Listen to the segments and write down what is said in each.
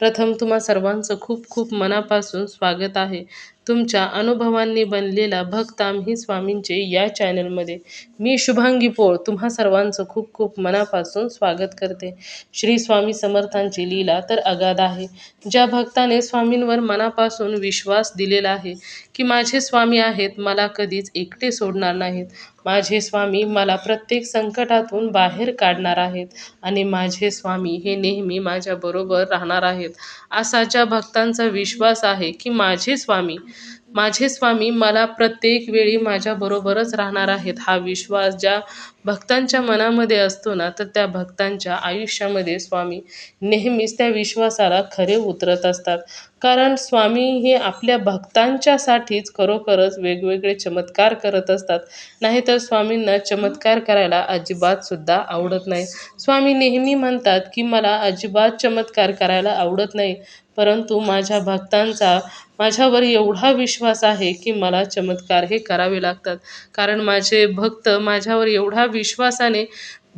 प्रथम तुम्हा सर्वांचं खूप खूप मनापासून स्वागत आहे. तुमच्या अनुभवांनी बनलेला भक्ताम ही स्वामींचे या चॅनलमध्ये. मी शुभांगी पोळ तुम्हा सर्वांचं खूप खूप मनापासून स्वागत करते. श्री स्वामी समर्थांची लीला तर अगाध आहे. ज्या भक्ताने स्वामींवर मनापासून विश्वास दिलेला आहे की माझे स्वामी आहेत मला कधीच एकटे सोडणार नाहीत. माझे स्वामी मला प्रत्येक संकटातून बाहेर काढणार आहेत आणि माझे स्वामी हे नेहमी माझ्याबरोबर राहणार आहेत. असा ज्या भक्तांचा विश्वास आहे की माझे स्वामी माझे स्वामी मला प्रत्येक वेळी माझ्याबरोबरच राहणार आहेत. हा विश्वास ज्या भक्तांच्या मनामध्ये असतो ना तर त्या भक्तांच्या आयुष्यामध्ये स्वामी नेहमीच त्या विश्वासाला खरे उतरत असतात. कारण स्वामी हे आपल्या भक्तांच्यासाठीच खरोखरच वेगवेगळे चमत्कार करत असतात. नाहीतर स्वामींना चमत्कार करायला अजिबातसुद्धा आवडत नाही. स्वामी नेहमी म्हणतात की मला अजिबात चमत्कार करायला आवडत नाही परंतु माझ्या भक्तांचा माझ्यावर एवढा विश्वास आहे की मला चमत्कार हे करावे लागतात. कारण माझे भक्त माझ्यावर एवढा विश्वासाने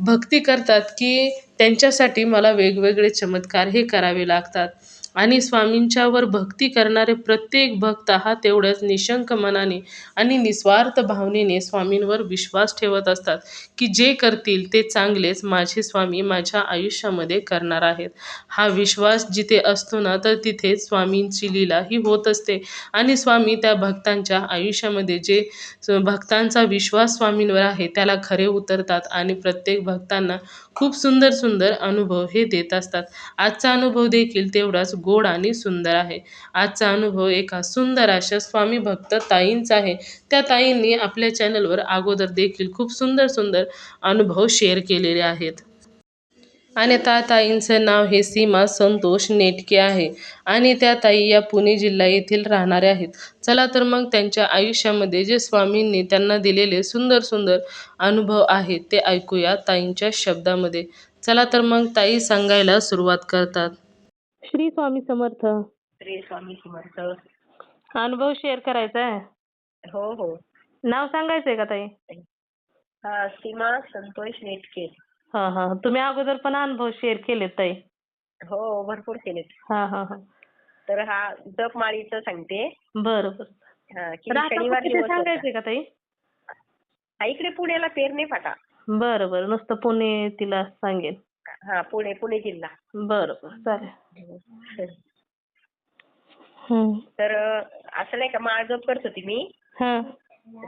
भक्ती करतात की त्यांच्यासाठी मला वेगवेगळे चमत्कार हे करावे लागतात. आणि स्वामींच्यावर भक्ती करणारे प्रत्येक भक्त हा तेवढ्याच निशंक मनाने आणि निस्वार्थ भावनेने स्वामींवर विश्वास ठेवत असतात की जे करतील ते चांगलेच माझे स्वामी माझ्या आयुष्यामध्ये करणार आहेत. हा विश्वास जिथे असतो ना तर तिथे स्वामींची लीला ही होत असते. आणि स्वामी त्या भक्तांच्या आयुष्यामध्ये जे भक्तांचा विश्वास स्वामींवर आहे त्याला खरे उतरतात आणि प्रत्येक भक्तांना खूप सुंदर सुंदर अनुभव हे देत असतात. आजचा अनुभव देखील तेवढाच गोड आणि सुंदर आहे. आजचा अनुभव एका सुंदर अशा स्वामी भक्त ताईंचा आहे. त्या ताईंनी आपल्या चॅनलवर अगोदर देखील खूप सुंदर सुंदर अनुभव शेअर केलेले आहेत. आणि त्या ताईंचं नाव हे सीमा संतोष नेटके आहे. आणि त्या ताई या पुणे जिल्हा येथील राहणाऱ्या आहेत. चला तर मग त्यांच्या आयुष्यामध्ये जे स्वामींनी त्यांना दिलेले सुंदर सुंदर अनुभव आहेत ते ऐकूया ताईंच्या शब्दामध्ये. चला तर मग ताई सांगायला सुरुवात करतात. श्री स्वामी समर्थ. श्री स्वामी समर्थ. अनुभव शेअर करायचा आहे हो हो. नाव सांगायचंय का ताई? हा सीमा संतोष नेटके. हा हा. तुम्ही अगोदर पण अनुभव शेअर केलेत ताई. हो भरपूर केलेत. हा हा हा. तर हा जप माळीचं सांगते. बरं बरं हा, की तर आता शनिवार कुठे दिवस होता. सांगायचंय का ताई? हा, इकडे पुण्याला पेरणे फाटा. बरं बरं नुसतं पुणे तिला सांगेन. हा पुणे पुणे जिल्हा. बरं बरं चालेल. हम्म. तर असं नाही का माळ जप करत होती मी. हा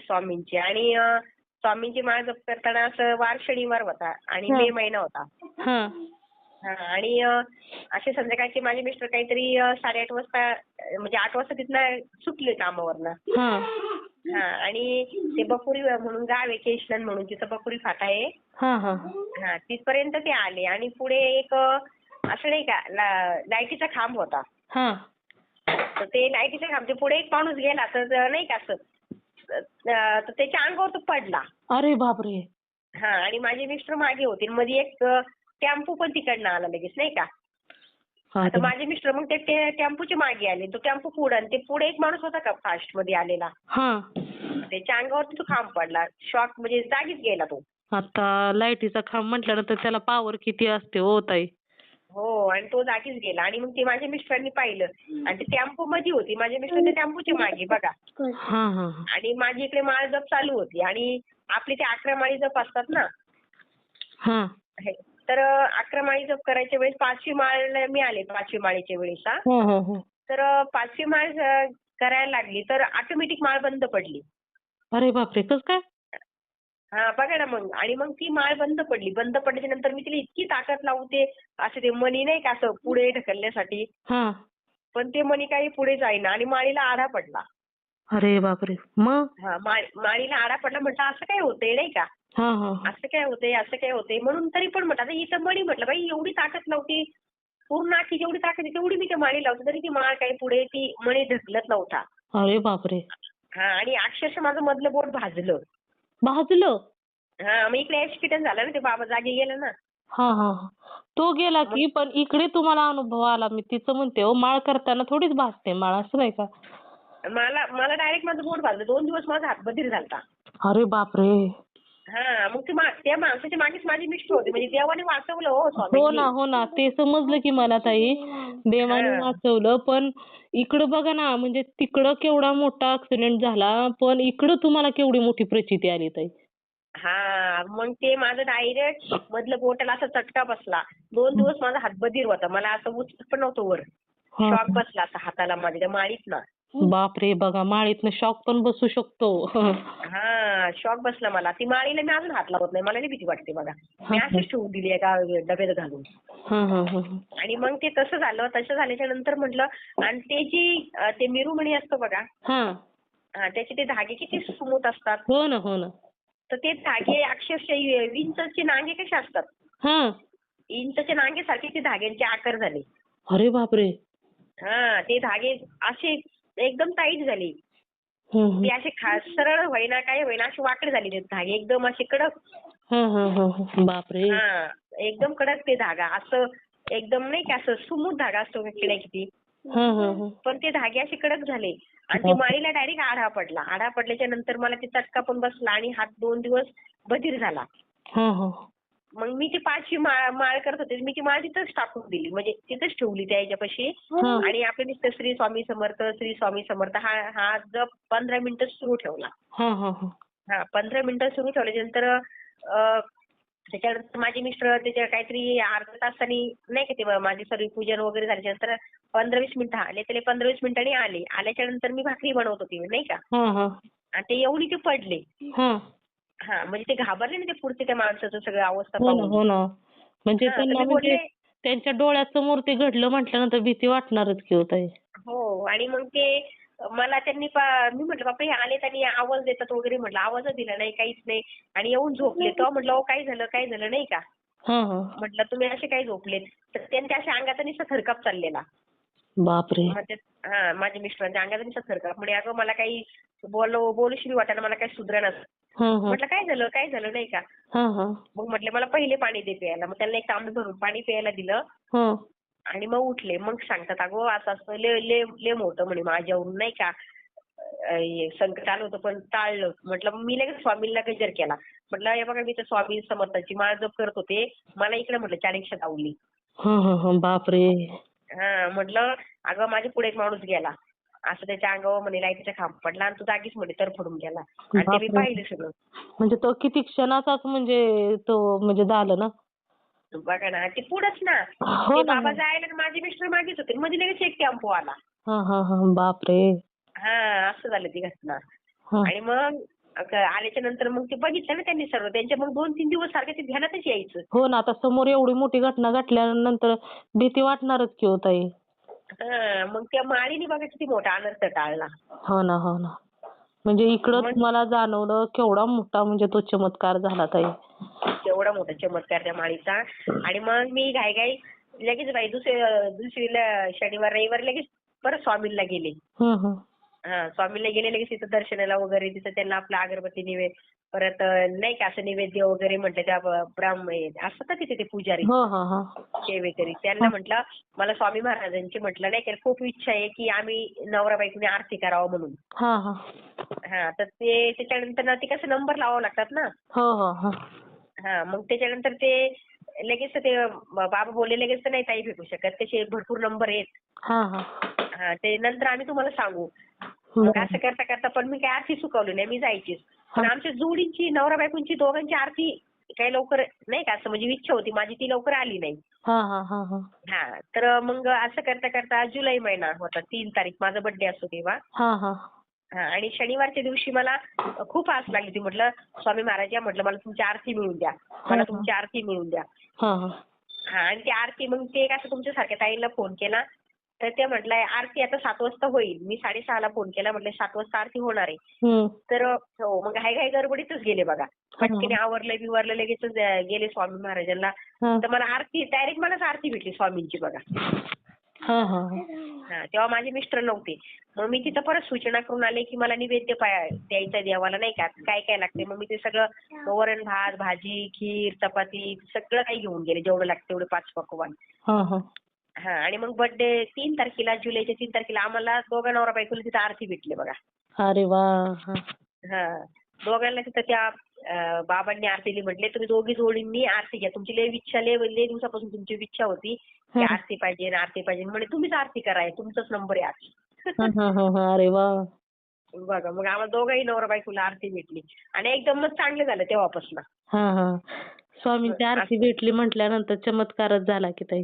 स्वामींची. आणि अं, स्वामींची माळ जप करताना असं वार शनिवार होता आणि हा. मे महिना होता. हा हा आणि अं, असे संध्याकाळचे माझे मिस्टर काहीतरी अं, साडेआठ वाजता अं, म्हणजे आठ वाजता तिथनं सुटले कामावरनं. हा आणि ते बकुरी म्हणून गाव आहे केशलन म्हणून तिथं बकुरी फाटा आहे. हा हा हा. तिथपर्यंत ते आले. आणि पुढे एक असं नाही का लाईटीचा खांब होता. हा. तर ते लाईटीच्या खांबच्या पुढे एक माणूस गेला तर ते नाही का असं तर त्याच्या अंगावर तो पडला. अरे बापरे. हा आणि माझे मिस्टर मागे होते. मध्ये एक टेम्पो पण तिकडनं आला लगेच नाही का? तर अरे माझे मिस्टर मग ते टेम्पोच्या मागे आले. तो टेम्पो पुढे आणि ते पुढे एक माणूस होता का फास्टमध्ये आलेला? हा. त्याच्या अंगावरती तो खांब पडला. शॉक म्हणजे जागीच गेला तो. आता लाईटीचा खांब म्हटल्यानंतर त्याला पॉवर किती असते हो ताई? हो आणि तो जागीच गेला. आणि मग ते माझ्या मिस्टरांनी पाहिलं. आणि ते टेम्पो मध्ये होती. माझे मिस्टर त्या टेम्पोच्या मागे बघा. आणि माझी इकडे माळ जप चालू होती. आणि आपले ते अकरा माळी जप असतात ना. तर अकरा माळी जप करायच्या वेळेस पाचवी माळ मी आले पाचवी माळीच्या वेळेस तर पाचवी माळ करायला लागली तर ऑटोमॅटिक माळ बंद पडली. अरे बापरे! कस काय? हा बघा ना मग. आणि मग ती माळ बंद पडली. बंद पडल्याच्या नंतर मी तिला इतकी ताकद लावते असं ते मणी नाही का असं पुढे ढकलण्यासाठी. पण ते मणी काही पुढे जाईना आणि माळीला आडा पडला. अरे बापरे! मग? हा माळीला आडा पडला म्हटलं असं काय होतंय नाही का. असं काय होतंय असं काय होतंय. म्हणून तरी पण म्हटलं आता इथं मणी म्हटलं बाई एवढी ताकद नव्हती. पूर्ण अख्खी जेवढी ताकद आहे तेवढी मी त्या माळी लावते तरी ती माळ काही पुढे ती मणी ढकलत नव्हता. अरे बापरे. हा आणि अक्षरशः माझं मधलं बोट भाजलं. भाजलं? हा मग इकडे ऍक्सिडेंट झाला ना ते बाबा जागी गेले ना. हा. तो गेला की पण इकडे तुम्हाला अनुभव आला. मी तिचं म्हणते हो माळ करताना थोडीच भासते माळ असं नाही का? मला मला डायरेक्ट माझं बोट भाजलं. दोन दिवस माझा हात बधीर झालता. अरे बापरे. हा मग त्या माणसाच्या मागेच माझी मिस्टर होते. म्हणजे देवाने वाचवलं हो हो ना हो ना. ते समजलं की मला ताई देवाने. वाचवलं. पण इकडं बघा ना म्हणजे तिकडं केवढा मोठा ऍक्सिडेंट झाला पण इकडं तुम्हाला केवढी मोठी प्रचिती आली ताई. हा मग ते माझं डायरेक्ट मधलं बोटाला असा चटका बसला. दोन दिवस माझा हात बधीर होता. मला असं उचलत पण नव्हतं वर. शॉक बसला असा हाताला माझ्या माळीत ना बापरे बघा माळीतनं शॉक पण बसू शकतो. हा शॉक बसला मला. ती माळीला मी अजून हात लावत नाही. मला नाही भीती वाटते बघा. मी अशीच ठेवून दिली एका डब्यात घालून. हा हा हा आणि मग ते तसं झालं. तसं झाल्याच्यानंतर म्हटलं आणि ते जी ते मिरूमणी असतं बघा. हा. हा त्याचे ते धागे किती स्मूथ असतात. हो ना हो ना. तर ते धागे अक्षरशः इंचचे नांगे कसे असतात? हा. इंचच्या नांगेसारखे ते धाग्यांचे आकार झाले. अरे बापरे. हा ते धागे असे एकदम टाईट झाले. ते खा सरळ होईना काय होईना असे वाकडे झाले ते धागे. एकदम असे कडक. हा. बापरे. एकदम कडक ते धागा. असं एकदम नाही का असं सुमूथ धागा असतो किती. हा हा हा पण ते धागे असे कडक झाले. आणि ते माळीला डायरेक्ट आढा पडला. आढा पडल्याच्या नंतर मला ते चटका पण बसला आणि हात दोन दिवस बधीर झाला. मग मी ती पाचवी माळ माळ करत होते. मी ती माळ तिथंच टाकून दिली. म्हणजे तिथंच ठेवली त्या याच्यापाशी. हा. आणि आपले नुसतं श्री स्वामी समर्थ श्री स्वामी समर्थ हा हा जप पंधरा मिनिटं सुरू ठेवला. हा हा हा. हा पंधरा मिनिटं सुरू ठेवल्याच्यानंतर अं, त्याच्यानंतर माझे मिस्टर त्याच्या काहीतरी अर्धा तासांनी नाही का ते माझे सर्व पूजन वगैरे झाल्याच्यानंतर पंधरा वीस मिनिटं आले. त्याला पंधरा वीस मिनिटांनी आले. आल्याच्यानंतर मी भाकरी बनवत होती नाही का? आणि ते एवढी ते पडले. हा हा म्हणजे ते घाबरले ना ते पुढचे त्या माणसाचं सगळं अवस्था हो ना पाहून. हो ना. म्हणजे हा, तर त्यांना म्हणजे बोलले त्यांच्या डोळ्यासमोर ते घडलं म्हटल्यानंतर भीती वाटणारच की होत आहे हो आणि मग ते मला त्यांनी पा- मी म्हटलं बापरे हे आले त्यांनी आवाज देतात वगैरे. म्हटलं आवाज दिला नाही काहीच नाही. आणि येऊन झोपले. तेव्हा म्हटलं अहो काय झालं काय झालं नाही का? हा हा. म्हटलं तुम्ही असे काय झोपलेत? तर त्यांच्या अशा अंगाचा निसा थरकाप चाललेला. बापरे. हा माझ्या मिस्टरांच्या अंगाचा निसा थरकाप म्हणजे अगं मला काही बोलो बोलूशी वाटायला मला काही सुधरणच हा म्हटलं काय झालं? काय झालं? नाही का? हा हा. मग म्हटलं मला पहिले पाणी दे प्यायला. मग त्यांना एक तांबे भरून पाणी प्यायला दिलं. हा. आणि मग उठले. मग सांगतात अगं असं असं ले ले ले मोठं म्हणे माझ्यावरून नाही का? संकट आलं होतं पण टाळलं. म्हटलं मी लगेच स्वामींना गजर केला? म्हटलं हे बघा मी तर स्वामी समर्थांची माळ जप करत होते. मला इकडे म्हटलं हा हा. बापरे. हा म्हटलं अगं माझ्या पुढे एक माणूस गेला. असं त्याच्या अंगावर म्हणे लाईटीचा खांब पडला आणि तो जागीच म्हणे तर पडून गेला. आणि ते मी. पाहिलं सगळं. म्हणजे तो किती क्षणाचाच म्हणजे तो म्हणजे झालं ना? बघा ना ते पुढंच ना. हो ते ना बाबा जायला आणि माझे मिस्टर मागेच होते. मध्ये लगेच एक टेम्पो आला हा हा हा बापरे. हा असं झालं ती घटना. हा. आणि मग आल्याच्यानंतर मग ते बघितलं ना त्यांनी सर्व. त्यांच्या मग दोन तीन दिवस सारखं ते ध्यानातच यायचं. हो ना आता समोर एवढी मोठी घटना घडल्यानंतर भीती वाटणारच की हा मग त्या माळीने बघा किती मोठा अनर्थ टाळला. हो ना हो ना. म्हणजे इकडं तुम्हाला जाणवलं केवढा मोठा म्हणजे तो चमत्कार झाला ताई. तेवढा मोठा चमत्कार त्या माळीचा. आणि मग मी घाई घाई लगेच बाई दुसऱ्या दुसरीला शनिवार रविवार लगेच परत स्वामींना गेले. हं हं. हा स्वामींना गेले लगेच तिथं दर्शनाला वगैरे तिथं त्यांना आपला अगरबत्ती निवेद परत नाही का असं निवेद्य वगैरे म्हटलं त्या ब्राह्मण असतात तिथे ते पुजारी? हो हो हो. सेवेकरी त्यांना म्हटलं मला स्वामी महाराजांची म्हटलं नाही का खूप इच्छा आहे की आम्ही नवरा बायकोने आरती करावं म्हणून. हा तर ते त्याच्यानंतर ना ते कसं नंबर लावावं लागतात ना? हो मग त्याच्यानंतर ते लगेच ते बाबा बोलले लगेच तर नाही ताई भेटू शकत तसे भरपूर नंबर आहेत. हा हा. हा ते नंतर आम्ही तुम्हाला सांगू. मग असं करता करता पण मी काय आरती चुकवली नाही मी जायचीच. पण आमच्या जोडींची नवरा बायकोंची दोघांची आरती काही लवकर नाही का? असं म्हणजे इच्छा होती माझी ती लवकर आली नाही. हा हा हा हा. हा तर मग असं करता करता जुलै महिना होता तीन तारीख माझा बर्थडे असतो तेव्हा. हा हा. हा आणि शनिवारच्या दिवशी मला खूप आस लागली होती म्हटलं स्वामी महाराज या म्हटलं मला तुमची आरती मिळून द्या. मला तुमची आरती मिळून द्या. हा हा. हा आणि ती आरती मग ते कसं तुमच्यासारख्या ताईला फोन केला. तर ते म्हटलंय आरती आता सात वाजता होईल. मी साडेसहाला फोन केला. म्हटलं सात वाजता आरती होणार आहे. तर हो मग घाई घाई गडबडीतच गेले बघा. पटकीने आवरलं बिवरलं लगेचच अं, गेले स्वामी महाराजांना. तर मला आरती डायरेक्ट मलाच आरती भेटली स्वामींची बघा. तेव्हा माझे मिस्टर नव्हते. मग मी तिथं परत सूचना करून आले की मला निवेद्य द्यायचा देवाला नाही का? काय काय लागते मग मी ते सगळं वरण भात भाजी खीर चपाती सगळं काही घेऊन गेले. जेवढं लागतं तेवढे पाच पकवान. हा आणि मग बर्थडे तीन तारखेला जुलैच्या तीन तारखेला आम्हाला दोघा नवरा बायकोला तिथं आरती भेटली बघा. अरे वा हा. हा दोघांना तिथं त्या अं, बाबांनी आरती दिली. म्हटले तुम्ही दोघी जोडींनी आरती घ्या. तुमची लय इच्छा लय लय दिवसापासून तुमची इच्छा होती की हा. आरती पाहिजे आरती पाहिजे. म्हणे तुम्हीच आरती कराय तुमचाच नंबर आहे हा हा हा हा. अरे वा. बघा मग आम्हाला दोघंही नवरा बायकोला आरती भेटली. आणि एकदमच चांगलं झालं तेव्हापासून. हा हा. स्वामींची आरती भेटली म्हटल्यानंतर चमत्कारच झाला की ताई.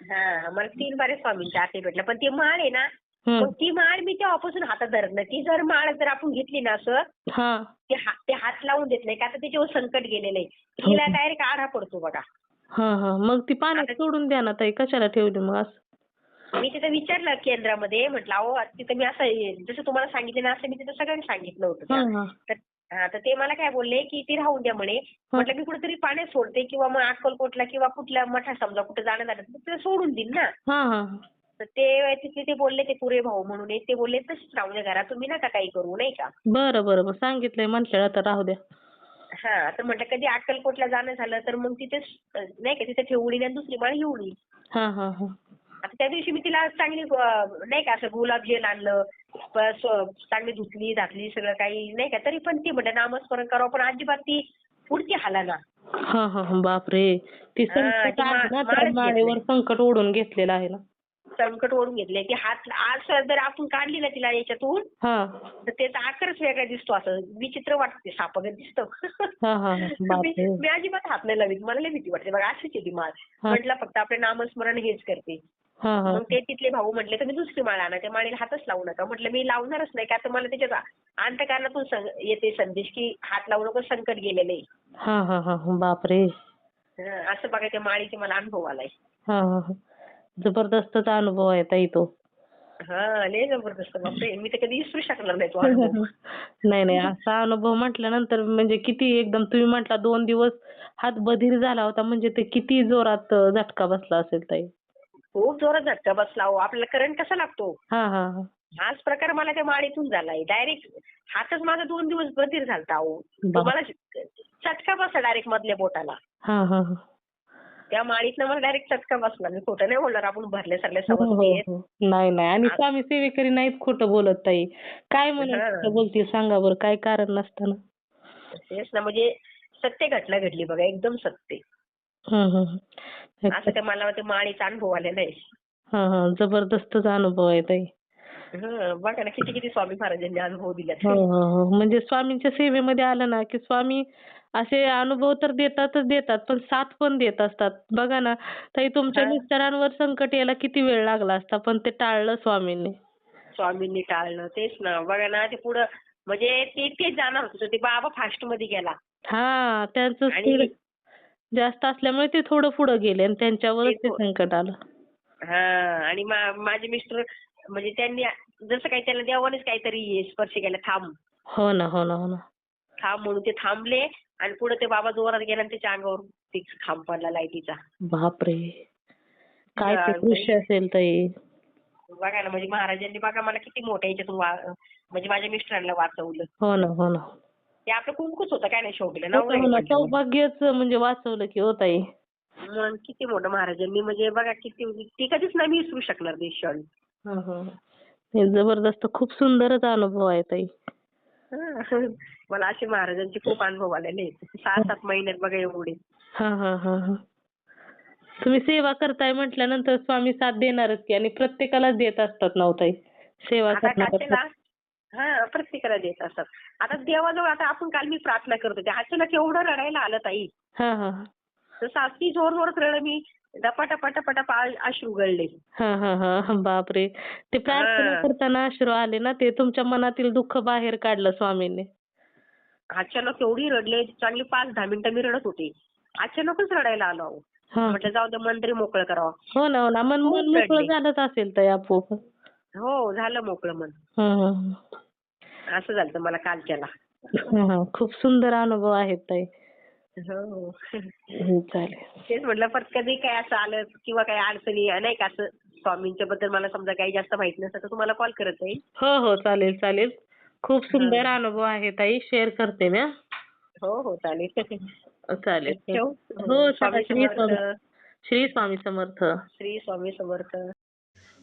हा मला तीन बारे स्वामींची आरती भेटल्या पण ती माळ आहे ना. मग ती माळ मी तेव्हापासून हातात धरत नाही. ती जर माळ जर आपण घेतली ना असं हा. ते हा- ते हात लावून देत नाही. का तर त्याच्यावर संकट गेलेलं आहे. तिला डायरेक्ट आढा पडतो बघा. हा हा. मग ती पाण्यात सोडून द्या ना ताई. कशाला ठेवली मग असं? मी तिथं विचारलं केंद्रामध्ये. म्हटलं अहो तिथं मी असं जसं तुम्हाला सांगितलं ना असं मी तिथं सगळ्यांनी सांगितलं होतं. हा त्या. हा. तर हा तर ते मला काय बोलले की ती राहून द्या म्हणे. म्हटलं मी कुठेतरी पाण्यात सोडते किंवा मग अक्कलकोटला किंवा कुठल्या मठा समजा कुठे जाणं झालं तर ते सोडून देईन ना. हा हा. तर ते तिथे ते बोलले ते पुरे भाऊ म्हणून. एक ते बोलले तसंच राहून द्या घरात तुम्ही नका काही करू नाही का? बरं बरं सांगितलंय म्हटलं राहू द्या. हा तर म्हटलं कधी अक्कलकोटला जाणं झालं तर मग तिथेच अं, नाही का तिथे ठेवून येईन आणि दुसरी माळ घेऊन येईन. हा हा हा. आता त्या दिवशी मी तिला चांगली नाही का असं गुलाबजेल आणलं चांगली धुतली घातली सगळं काही नाही का तरी पण ती म्हणते नामस्मरण करावं. पण अजिबात ती पुढची हाला ना हा हा हा बापरे. ती संकट ती मा- आहे ना त्या माळच माळेवर संकट ओढून घेतलेलं आहे ना. संकट ओढून घेतले ती हात आज जर आपण काढली ना तिला याच्यातून हा. तर त्याचा आकारच वेगळा दिसतो असं. विचित्र वाटते सापगत दिसतं. हा हा हा मी बापरे. मी अजिबात हात नाही लावीत. मला लय भीती वाटते. बघा अशीच आहे ती माळ. म्हटलं फक्त आपले नामस्मरण हेच करते. मग ते तिथले भाऊ म्हटले तुम्ही दुसरी माळ आणा त्या माळीला हातच लावू नका. म्हटलं मी लावणारच नाही का तर मला त्याच्यात अंतकारणातून सं- येते संदेश की हात लावू नको संकट गेलेले आहे. हा हा हा हा बापरे. असं बघा त्या माळीचे मला अनुभव आलाय. हा हा हा. जबरदस्तच अनुभव आहे ताई तो. हा लय जबरदस्त बापरे. मी तर कधी विसरू शकणार नाही तो अनुभव. नाही नाही असा अनुभव म्हटल्यानंतर म्हणजे किती एकदम तुम्ही म्हटला दोन दिवस हात बधीर झाला होता म्हणजे ते किती जोरात झटका बसला असेल ताई. खूप जोरात झटका बसला हो. आपल्याला करंट कसा लागतो? हा हा हा. हाच प्रकार मला त्या माळीतून झालाय. डायरेक्ट हातच माझा दोन दिवस बधीर झालता अहो तो मला चटका बसला डायरेक्ट मधल्या बोटाला. हा हा हा. त्या माळीतनं मला डायरेक्ट चटका बसला. मी खोटं नाही बोलणार आपण भरले सरले हो, हो. हो. नाही नाही. आणि स्वामी सेवेकरी नाहीत खोटं बोलत ताई. काय म्हणून हा. खोटं बोलतील सांगा बरं काय कारण नसताना? तेच ना म्हणजे सत्य घटना घडली बघा एकदम सत्य. हं, हं, हं. असं ते मला ते माळीचा अनुभव आलेला आहे. हा हा. जबरदस्तच अनुभव आहे ताई. हं, बघा ना किती किती स्वामी महाराजांनी अनुभव दिलेत. हो हो हो. म्हणजे स्वामींच्या सेवेमध्ये आलं ना की स्वामी असे अनुभव तर देतातच देतात पण साथ पण देत असतात. बघा ना ताई तुमच्या हा. मिस्टरांवर संकट यायला किती वेळ लागला असता पण ते टाळलं स्वामींनी. स्वामींनी टाळलं. तेच ना. बघा ना ते पुढं म्हणजे ते तेच जाणार होते. ते बाबा फास्टमध्ये गेला. हा त्यांचं आणि- जास्त असल्यामुळे ते थोडं पुढे गेले आणि त्यांच्यावरच ते थो- संकट आलं. हा आणि माझे मिस्टर म्हणजे त्यांनी जसं काही त्याला देवानेच काहीतरी हे स्पर्श केला थांब. हो ना हो ना हो ना. थांब म्हणून ते थांबले आणि पुढे ते बाबा जोरात गेला आणि त्याच्या अंगावर ते खांब पडला लाईटीचा. बापरे. काय ते हा, दृश्य असेल ताई. बघा ना म्हणजे महाराजांनी बघा मला किती मोठ्या याच्यातून वा- म्हणजे माझ्या मिस्टरांना वाचवलं. हो ना हो ना. ते आपलं कुंकूच होतं काय नाही हो हो नवरा आहे सौभाग्यच म्हणजे वाचवलं की हो ताई मग किती मोठं महाराजांनी म्हणजे बघा किती ती कधीच नाही मी विसरू शकणार ते क्षण. हं, हं. हे जबरदस्त खूप सुंदरच अनुभव आहे ताई. हा. मला असे महाराजांचे खूप अनुभव आलेले आहेत. सहा सात महिन्यात बघा एवढे. हा हा हा हा. तुम्ही सेवा करताय म्हटल्यानंतर स्वामी साथ देणारच की आणि प्रत्येकालाच देत असतात ना हो ताई? सेवा आता हा प्रत्येकाला देत असतात. आता देवाजवळ आता आपण काल मी प्रार्थना करत होते. अचानक एवढं रडायला आलं ताई. हा हा हा. तसं अगदी जोर जोरात रडलं मी टपा टपा टपा टपा अश्रू गळले हा हा हा. बापरे. ते प्रार्थना. करताना अश्रू आले ना ते तुमच्या मनातील दुःख बाहेर काढलं स्वामींनी. अचानक एवढी रडले चांगली पाच दहा मिनिटं मी रडत होते. अचानकच रडायला आलो अहो म्हटलं जाऊ दे मन तरी मोकळं करावं. हो ना हो ना. मन मोकळं. झालंच असेल ताई आपोआप. हो झालं मोकळं मन. असं झालं मला कालच्याला. खूप सुंदर अनुभव आहेत ताई. हो. हं, तेच म्हटलं पण कधी काय असं आलं किंवा काही अडचणी नाही का? असं स्वामींच्या बद्दल मला समजा काही जास्त माहीत नसतं तर तुम्हाला कॉल करत जाईल. हो हो. चालेल चालेल. खूप सुंदर अनुभव आहे ताई. शेअर करते मी हं. हो हो. चालेल. चालेल. ठेवू? हो श्री स्वामी समर्थ. श्री स्वामी समर्थ.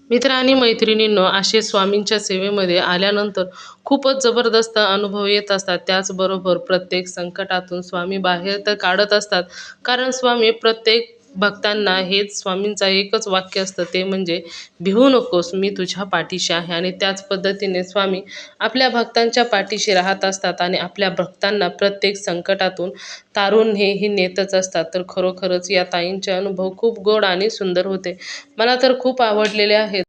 मित्र आणि मैत्रिणींनो असे स्वामींच्या सेवेमध्ये आल्यानंतर खूपच जबरदस्त अनुभव येत असतात. त्याचबरोबर प्रत्येक संकटातून स्वामी बाहेर तर काढत असतात. कारण स्वामी प्रत्येक भक्तांना हेच स्वामींचा एकच वाक्य असतं ते म्हणजे भिवू नकोस मी तुझ्या पाठीशी आहे. आणि त्याच पद्धतीने स्वामी आपल्या भक्तांच्या पाठीशी राहत असतात आणि आपल्या भक्तांना प्रत्येक संकटातून तारून हेही नेतच असतात. तर खरोखरच या ताईंचे अनुभव खूप गोड आणि सुंदर होते. मला तर खूप आवडलेले आहेत.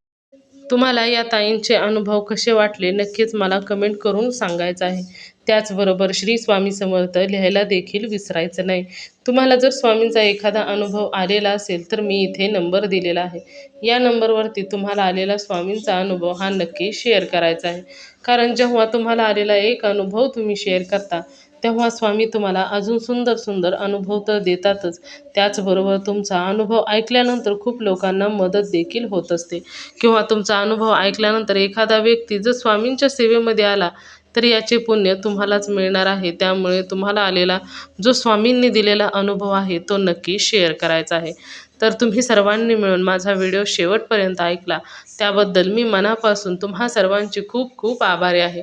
तुम्हाला या ताईंचे अनुभव कसे वाटले? नक्कीच मला कमेंट करून सांगायचं आहे. त्याचबरोबर श्री स्वामी समर्थ लिहायला देखील विसरायचं नाही. तुम्हाला जर स्वामींचा एखादा अनुभव आलेला असेल तर मी इथे नंबर दिलेला आहे. या नंबरवरती तुम्हाला आलेला स्वामींचा अनुभव हा नक्की शेअर करायचा आहे. कारण जेव्हा तुम्हाला आलेला एक अनुभव तुम्ही शेअर करता तेव्हा स्वामी तुम्हाला अजून सुंदर सुंदर अनुभव तर देतातच. त्याचबरोबर तुमचा अनुभव ऐकल्यानंतर खूप लोकांना मदत देखील होत असते. किंवा तुमचा अनुभव ऐकल्यानंतर एखादा व्यक्ती जर स्वामींच्या सेवेमध्ये आला तर याचे पुण्य तुम्हालाच मिळणार आहे. त्यामुळे तुम्हाला आलेला जो स्वामींनी दिलेला अनुभव आहे तो नक्की शेअर करायचा आहे. तर तुम्ही सर्वांनी मिळून माझा व्हिडिओ शेवटपर्यंत ऐकला. त्याबद्दल मी मनापासून तुम्हा सर्वांची खूप खूप आभारी आहे.